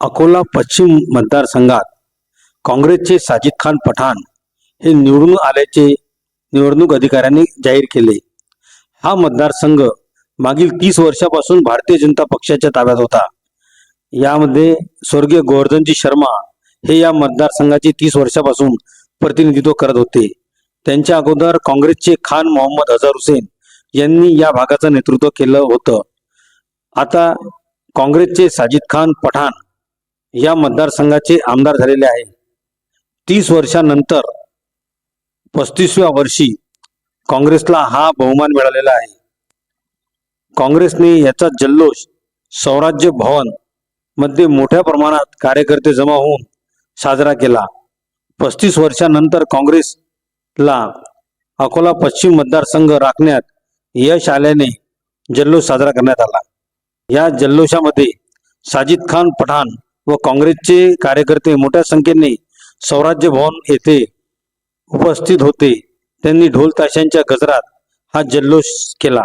अकोला पश्चिम मतदारसंघात काँग्रेसचे साजिद खान पठाण हे निवडून आल्याचे निवडणूक अधिकाऱ्यांनी जाहीर केले. हा मतदारसंघ मागील तीस वर्षापासून भारतीय जनता पक्षाच्या ताब्यात होता. यामध्ये स्वर्गीय गोवर्धनजी शर्मा हे या मतदारसंघाचे तीस वर्षापासून प्रतिनिधित्व करत होते. त्यांच्या अगोदर काँग्रेसचे खान मोहम्मद अझहर हुसेन यांनी या भागाचं नेतृत्व केलं होतं. आता काँग्रेसचे साजिद खान पठाण या मतदारसंघाचे आमदार झालेले आहे. तीस वर्षानंतर पस्तीसव्या वर्षी काँग्रेसला हा बहुमान मिळालेला आहे. काँग्रेसने याचा जल्लोष स्वराज्य भवनमध्ये मोठ्या प्रमाणात कार्यकर्ते जमा होऊन साजरा केला. पस्तीस वर्षानंतर काँग्रेसला अकोला पश्चिम मतदारसंघ राखण्यात यश आल्याने जल्लोष साजरा करण्यात आला. या जल्लोषामध्ये साजिद खान पठाण व काँग्रेसचे कार्यकर्ते मोठ्या संख्येने स्वराज्य भवन येथे उपस्थित होते. त्यांनी ढोल ताशांच्या गजरात हा जल्लोष केला.